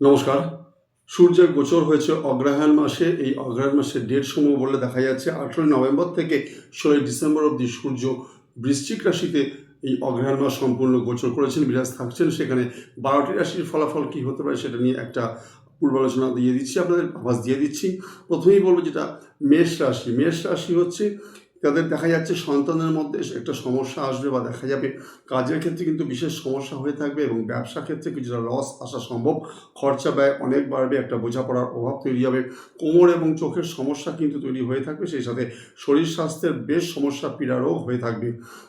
নমস্কার। সূর্যের গোচর হয়েছে অগ্রহায়ণ মাসে। এই অগ্রহায়ণ মাসের ডেট সমূহ বলে দেখা যাচ্ছে আঠেরোই নভেম্বর থেকে ষোলোই ডিসেম্বর অবধি সূর্য বৃশ্চিক রাশিতে এই অগ্রহায়ণ মাস সম্পূর্ণ গোচর করেছেন, বিরাজ থাকছেন। সেখানে বারোটি রাশির ফলাফল কী হতে পারে সেটা নিয়ে একটা পূর্বালোচনা দিয়ে দিচ্ছি, আপনাদের আভাস দিয়ে দিচ্ছি। প্রথমেই বলব যেটা মেষ রাশি। মেষ রাশি হচ্ছে তাদের দেখা যাচ্ছে সন্তানের মধ্যে একটা সমস্যা আসবে বা দেখা যাবে কাজের ক্ষেত্রে কিন্তু বিশেষ সমস্যা হয়ে থাকবে এবং ব্যবসা ক্ষেত্রে কিছুটা লস আসা সম্ভব। খরচা ব্যয় অনেক বাড়বে, একটা বোঝাপড়ার অভাব তৈরি হবে। কোমর এবং চোখের সমস্যা কিন্তু তৈরি হয়ে থাকবে, সেই সাথে শরীর স্বাস্থ্যের বেশ সমস্যা পীড়ারও হয়ে থাকবে।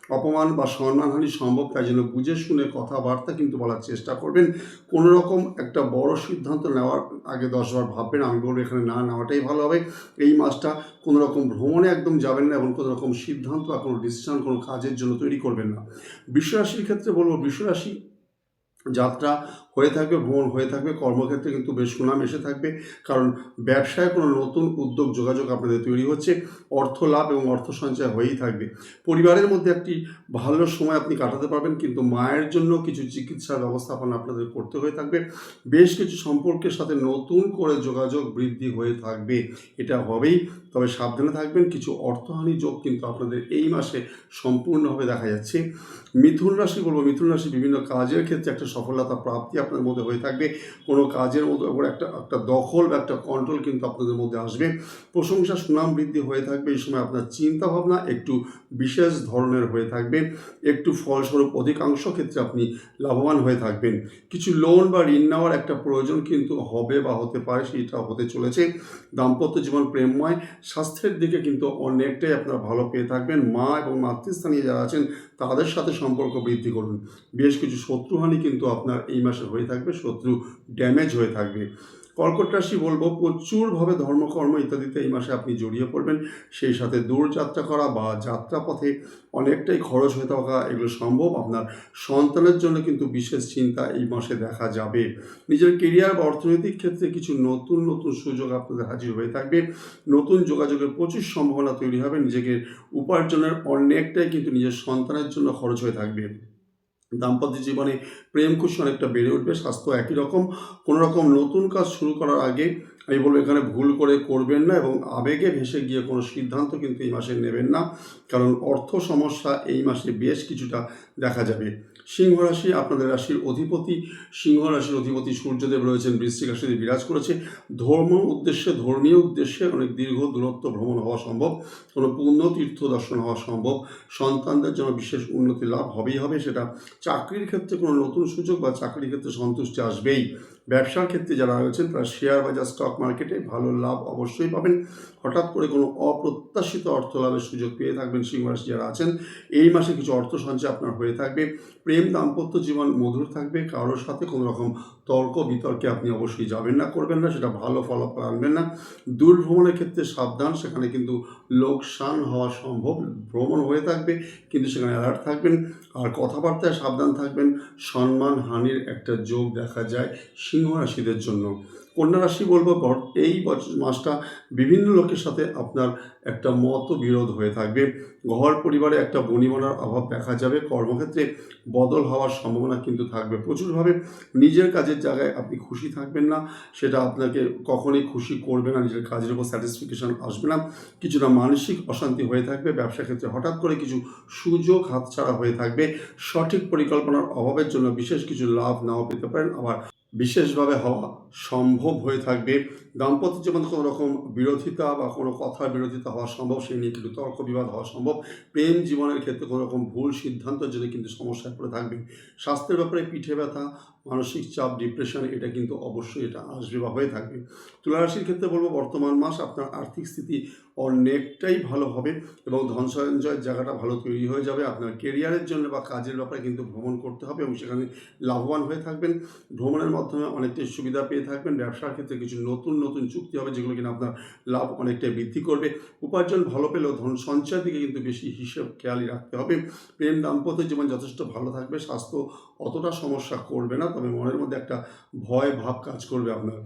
অপমান বা সম্মানহানি সম্ভব, তাই জন্য বুঝে শুনে কথাবার্তা কিন্তু বলার চেষ্টা করবেন। কোনো রকম একটা বড় সিদ্ধান্ত নেওয়ার আগে দশবার ভাববেন, আমি বলব এখানে না নেওয়াটাই ভালো হবে। এই মাসটা কোনো রকম ভ্রমণে একদম যাবেন না এবং রকম সিদ্ধান্ত বা কোনো ডিসিশন কোনো কাজের জন্য তৈরি করবেন না। বিশ্বরাশির ক্ষেত্রে বলব, বিশ্বরাশি যাত্রা হয়ে থাকবে, ভ্রমণ হয়ে থাকবে, কর্মক্ষেত্রে কিন্তু বেশ সুনাম এসে থাকবে। কারণ ব্যবসায় কোনো নতুন উদ্যোগ, যোগাযোগ আপনাদের তৈরি হচ্ছে, অর্থ লাভ এবং অর্থ সঞ্চয় হয়েই থাকবে। পরিবারের মধ্যে একটি ভালো সময় আপনি কাটাতে পারবেন, কিন্তু মায়ের জন্য কিছু চিকিৎসার ব্যবস্থাপনা আপনাদের করতে হয়ে থাকবে। বেশ কিছু সম্পর্কের সাথে নতুন করে যোগাযোগ বৃদ্ধি হয়ে থাকবে, এটা হবেই। তবে সাবধানে থাকবেন, কিছু অর্থহানি যোগ কিন্তু আপনাদের এই মাসে সম্পূর্ণভাবে দেখা যাচ্ছে। মিথুন রাশি বলব, মিথুন রাশি বিভিন্ন কাজের ক্ষেত্রে একটা সফলতা প্রাপ্তি আপনার মধ্যে হয়ে থাকবে। কোনো কাজের মধ্যে ওপর একটা একটা দখল বা একটা কন্ট্রোল কিন্তু আপনাদের মধ্যে আসবে। প্রশংসা, সুনাম বৃদ্ধি হয়ে থাকবে এই সময় আপনার চিন্তা ভাবনা একটু বিশেষ ধরনের হয়ে থাকবে। একটু ফলস্বরূপ অধিকাংশ ক্ষেত্রে আপনি লাভবান হয়ে থাকবেন। কিছু লোন বা ঋণ নেওয়ার একটা প্রয়োজন কিন্তু হবে বা হতে পারে, সেটা হতে চলেছে। দাম্পত্য জীবন প্রেমময়, স্বাস্থ্যের দিকে কিন্তু অনেকটাই আপনারা ভালো পেয়ে থাকবেন। মা এবং মাতৃস্থানীয় যারা আছেন, তাদের সাথে সম্পর্ক বৃদ্ধি করুন। বেশ কিছু শত্রুহানি কিন্তু আপনার এই মাসে হয়ে থাকবে, শত্রু ড্যামেজ হয়ে থাকবে। কর্কট রাশি বলব, প্রচুরভাবে ধর্মকর্ম ইত্যাদিতে এই মাসে আপনি জড়িয়ে পড়বেন। সেই সাথে দূর যাত্রা করা বা যাত্রাপথে অনেকটাই খরচ হয়ে থাকা, এগুলো সম্ভব। আপনার সন্তানের জন্য কিন্তু বিশেষ চিন্তা এই মাসে দেখা যাবে। নিজের কেরিয়ার বা অর্থনৈতিক ক্ষেত্রে কিছু নতুন নতুন সুযোগ আপনাদের হাজির হয়ে থাকবে। নতুন যোগাযোগের প্রচুর সম্ভাবনা তৈরি হবে। নিজেকে উপার্জনের অনেকটাই কিন্তু নিজের সন্তানের জন্য খরচ হয়ে থাকবে। দাম্পত্য জীবনে প্রেম খুশি অনেকটা বেড়ে উঠবে, স্বাস্থ্য একই রকম। কোনো রকম নতুন কাজ শুরু করার আগে আমি বলব এখানে ভুল করে করবেন না এবং আবেগে ভেসে গিয়ে কোনো সিদ্ধান্ত কিন্তু এই মাসে নেবেন না। কারণ অর্থ সমস্যা এই মাসে বেশ কিছুটা দেখা যাবে। সিংহ রাশি আপনাদের রাশির অধিপতি। সিংহ রাশির অধিপতি সূর্যদেব রয়েছেন, বৃশ্চিক রাশিতে বিরাজ করেছে। ধর্ম উদ্দেশ্যে, ধর্মীয় উদ্দেশ্যে অনেক দীর্ঘ দূরত্ব ভ্রমণ হওয়া সম্ভব। কোনো পুণ্য তীর্থ দর্শন হওয়া সম্ভব। সন্তানদের জন্য বিশেষ উন্নতি লাভ হবেই হবে, সেটা চাকরির ক্ষেত্রে কোনো নতুন সুযোগ বা চাকরির ক্ষেত্রে সন্তুষ্টি আসবেই। ব্যবসার ক্ষেত্রে যারা রয়েছেন, তারা শেয়ার বাজার স্টক মার্কেটে ভালো লাভ অবশ্যই পাবেন। হঠাৎ করে কোনো অপ্রত্যাশিত অর্থ লাভের সুযোগ পেয়ে থাকবেন সিংহ রাশি যারা আছেন। এই মাসে কিছু অর্থ সঞ্চয় আপনার হয়ে থাকবে। প্রেম, দাম্পত্য জীবন মধুর থাকবে। কারোর সাথে কোনো রকম তর্ক, বিতর্কে আপনি অবশ্যই যাবেন না, করবেন না, সেটা ভালো ফলাফল আনবেন না। দূর ভ্রমণের ক্ষেত্রে সাবধান, সেখানে কিন্তু লোকসান হওয়া সম্ভব, ভ্রমণ হয়ে থাকবে, কিন্তু সেখানে অ্যালার্ট থাকবেন। আর কথাবার্তায় সাবধান থাকবেন। সম্মান, হানির একটা যোগ দেখা যায়। সিংহ রাশিদের জন্য। কন্যা রাশি বলব এই মাসটা বিভিন্ন লোকের সাথে আপনার একটা মত বিরোধ হয়ে থাকবে। ঘর পরিবারে একটা বনিবনার অভাব দেখা যাবে। কর্মক্ষেত্রে বদল হওয়ার সম্ভাবনা কিন্তু থাকবে। প্রচুরভাবে নিজের কাজের জায়গায় আপনি খুশি থাকবেন না। সেটা আপনাকে কখনোই খুশি করবে না। নিজের কাজের উপর স্যাটিসফিকেশন আসবে না। কিছুটা মানসিক অশান্তি হয়ে থাকবে। ব্যবসা ক্ষেত্রে হঠাৎ করে কিছু সুযোগ হাতছাড়া হয়ে থাকবে। সঠিক পরিকল্পনার অভাবের জন্য বিশেষ কিছু লাভ নাও পেতে পারেন আবার বিশেষভাবে হওয়া সম্ভব হয়ে থাকবে। দাম্পত্য জীবনে কোনো রকম বিরোধিতা বা কোনো কথার বিরোধিতা হওয়া সম্ভব, সেই নিয়ে কিন্তু তর্ক বিবাদ হওয়া সম্ভব। প্রেম জীবনের ক্ষেত্রে কোনো রকম ভুল সিদ্ধান্তের জন্য কিন্তু সমস্যায় পড়ে থাকবে। স্বাস্থ্যের ব্যাপারে পিঠে ব্যথা, মানসিক চাপ ডিপ্রেশন এটা কিন্তু অবশ্যই এটা আসবে বা হয়ে থাকবে। তুলারাশির ক্ষেত্রে বলব, বর্তমান মাস আপনার আর্থিক স্থিতি অনেকটাই ভালো হবে এবং ধন সঞ্চয়ের জায়গাটা ভালো তৈরি হয়ে যাবে। আপনার কেরিয়ারের জন্য বা কাজের ব্যাপারে কিন্তু ভ্রমণ করতে হবে এবং সেখানে লাভবান হয়ে থাকবেন। ভ্রমণের মাধ্যমে অনেকটাই সুবিধা পেয়ে থাকবেন। ব্যবসার ক্ষেত্রে কিছু নতুন নতুন চুক্তি হবে যেগুলো কিনা আপনার লাভ অনেকটাই বৃদ্ধি করবে। উপার্জন ভালো পেলেও ধন সঞ্চয়ের দিকে কিন্তু বেশি হিসেব খেয়ালি রাখতে হবে। প্রেম দাম্পত্য জীবন যথেষ্ট ভালো থাকবে, স্বাস্থ্য অতটা সমস্যা করবে না, তবে মনের মধ্যে একটা ভয়, ভাব কাজ করবে আপনার।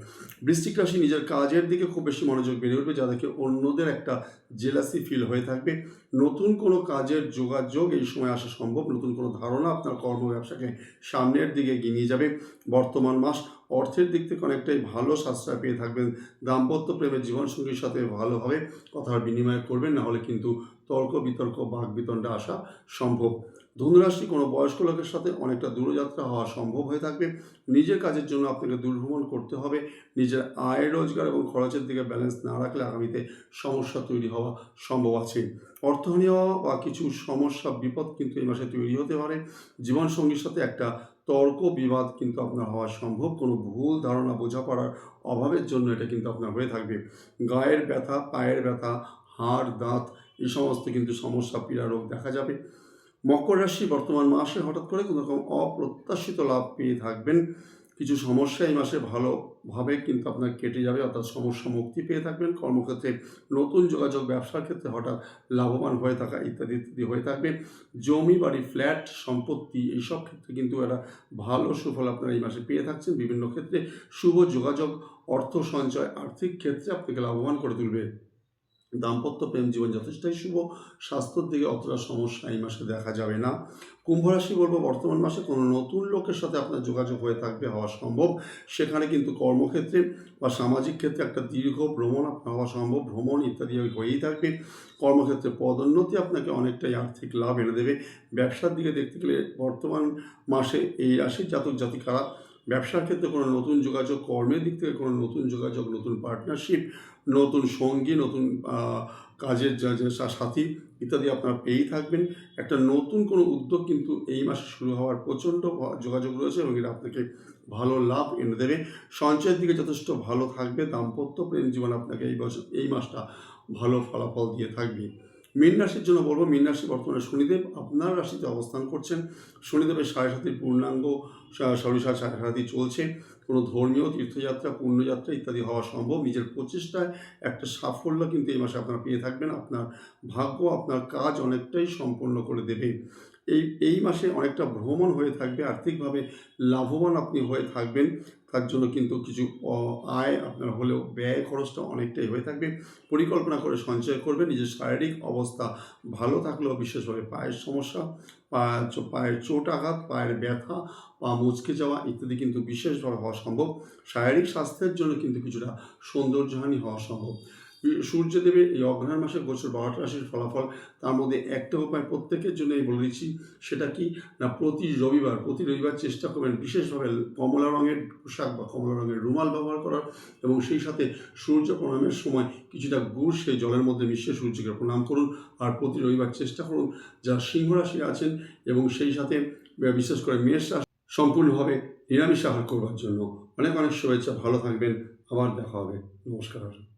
বৃশ্চিক রাশি নিজের কাজের দিকে খুব বেশি মনোযোগ বেড়ে উঠবে, যা দেখে অন্যদের একটা জেলাসি ফিল হয়ে থাকবে। নতুন কোনো কাজের যোগাযোগ এই সময় আসা সম্ভব, নতুন কোনো ধারণা আপনার কর্ম ব্যবসাকে সামনের দিকে এগিয়ে নিয়ে যাবে। বর্তমান মাস অর্থের দিক থেকে অনেকটাই ভালো সাশ্রয় পেয়ে থাকবেন। দাম্পত্য প্রেমের জীবনসঙ্গীর সাথে ভালোভাবে কথার বিনিময় করবেন না হলে কিন্তু তর্ক, বিতর্ক, বাক বিতণ্ডা আসা সম্ভব। ধনুরাশি কোনো বয়স্ক লোকের সাথে অনেকটা দূরযাত্রা হওয়া সম্ভব হয়ে থাকবে। নিজের কাজের জন্য আপনাকে দূরভ্রমণ করতে হবে। নিজের আয় রোজগার এবং খরচের দিকে ব্যালেন্স না রাখলে আগামীতে সমস্যা তৈরি হওয়া সম্ভব আছে। অর্থহানি হওয়া বা কিছু সমস্যা, বিপদ কিন্তু এই মাসে তৈরি হতে পারে। জীবনসঙ্গীর সাথে একটা তর্ক বিবাদ কিন্তু আপনার হওয়া সম্ভব। কোনো ভুল ধারণা বোঝাপড়ার অভাবের জন্য এটা কিন্তু আপনার হয়ে থাকবে। গায়ের ব্যথা, পায়ের ব্যথা, হাড়, দাঁত, এই সমস্ত কিন্তু সমস্যা, পীড়া, রোগ দেখা যাবে। মকর রাশি বর্তমান মাসে হঠাৎ করে কোনো রকম অপ্রত্যাশিত লাভ পেয়ে থাকবেন। কিছু সমস্যা এই মাসে ভালোভাবে কিন্তু আপনার কেটে যাবে, অর্থাৎ সমস্যা মুক্তি পেয়ে থাকবেন। কর্মক্ষেত্রে নতুন যোগাযোগ, ব্যবসার ক্ষেত্রে হঠাৎ লাভবান হয়ে থাকা ইত্যাদি ইত্যাদি হয়ে থাকবে। জমি, বাড়ি, ফ্ল্যাট, সম্পত্তি এইসব ক্ষেত্রে কিন্তু একটা ভালো সুফল আপনারা এই মাসে পেয়ে থাকছেন। বিভিন্ন ক্ষেত্রে শুভ যোগাযোগ, অর্থ সঞ্চয়, আর্থিক ক্ষেত্রে আপনাকে লাভবান করে তুলবে। দাম্পত্য প্রেম জীবন যথেষ্টই শুভ। স্বাস্থ্যের দিকে অতটা সমস্যা এই মাসে দেখা যাবে না। কুম্ভ রাশি বলব, বর্তমান মাসে কোনো নতুন লোকের সাথে আপনার যোগাযোগ হয়ে থাকবে, হওয়া সম্ভব। সেখানে কিন্তু কর্মক্ষেত্রে বা সামাজিক ক্ষেত্রে একটা দীর্ঘ ভ্রমণ আপনার হওয়া সম্ভব। ভ্রমণ ইত্যাদি হয়েই থাকবে। কর্মক্ষেত্রে পদোন্নতি আপনাকে অনেকটাই আর্থিক লাভ এনে দেবে। ব্যবসার দিকে দেখতে গেলে বর্তমান মাসে এই রাশির জাতক জাতিকারা ব্যবসার ক্ষেত্রে কোনো নতুন যোগাযোগ, কর্মের দিক থেকে কোনো নতুন যোগাযোগ, নতুন পার্টনারশিপ নতুন সঙ্গী, নতুন কাজের যা যা সাথী ইত্যাদি আপনারা পেয়েই থাকবেন। একটা নতুন কোনো উদ্যোগ কিন্তু এই মাসে শুরু হওয়ার প্রচণ্ড যোগাযোগ রয়েছে এবং এটা আপনাকে ভালো লাভ এনে দেবে। সঞ্চয়ের দিকে যথেষ্ট ভালো থাকবে। দাম্পত্য প্রেম জীবন আপনাকে এই বছর, এই মাসটা ভালো ফলাফল দিয়ে থাকবে। মীন রাশির জন্য বলব, মীন রাশি বর্তমানে শনিদেব আপনার রাশিতে অবস্থান করছেন। শনিদেবের সাড়ে সাথে পূর্ণাঙ্গ সরিষা সাড়ে সাতি চলছে। কোনো ধর্মীয় তীর্থযাত্রা, পুণ্যযাত্রা ইত্যাদি হওয়া সম্ভব। নিজের প্রচেষ্টায় একটা সাফল্য কিন্তু এই মাসে আপনারা পেয়ে থাকবেন। আপনার ভাগ্য, আপনার কাজ অনেকটাই সম্পন্ন করে দেবে। এই এই মাসে অনেকটা ভ্রমণ হয়ে থাকবে, আর্থিকভাবে লাভবান আপনি হয়ে থাকবেন। তার জন্য কিন্তু কিছু আয় আপনার হলেও ব্যয় খরচটা অনেকটাই হয়ে থাকবে। পরিকল্পনা করে সঞ্চয় করবেন, নিজের শারীরিক অবস্থা ভালো থাকলেও বিশেষভাবে পায়ের সমস্যা, পা পায়ের চোট আঘাত, পায়ের ব্যথা, পা মুচকে যাওয়া ইত্যাদি কিন্তু বিশেষভাবে হওয়া সম্ভব। শারীরিক স্বাস্থ্যের জন্য কিন্তু কিছুটা সৌন্দর্যহানি হওয়া সম্ভব। সূর্যদেবের এই অগ্রহায়ণ মাসের গোচর বারোটা রাশির ফলাফল, তার মধ্যে একটা উপায় প্রত্যেকের জন্যই বলে দিচ্ছি, সেটা কি? না, প্রতি রবিবার প্রতি রবিবার চেষ্টা করবেন বিশেষভাবে কমলা রঙের পোশাক বা কমলা রঙের রুমাল ব্যবহার করার এবং সেই সাথে সূর্য প্রণামের সময় কিছুটা গুড় সেই জলের মধ্যে মিশিয়ে সূর্যকে প্রণাম করুন আর প্রতি রবিবার চেষ্টা করুন যারা সিংহ রাশি আছেন এবং সেই সাথে বিশেষ করে মেষ রাশি সম্পূর্ণভাবে নিরামিষ আহার করবার জন্য অনেক অনেক শুভেচ্ছা, ভালো থাকবেন, আবার দেখা হবে। নমস্কার।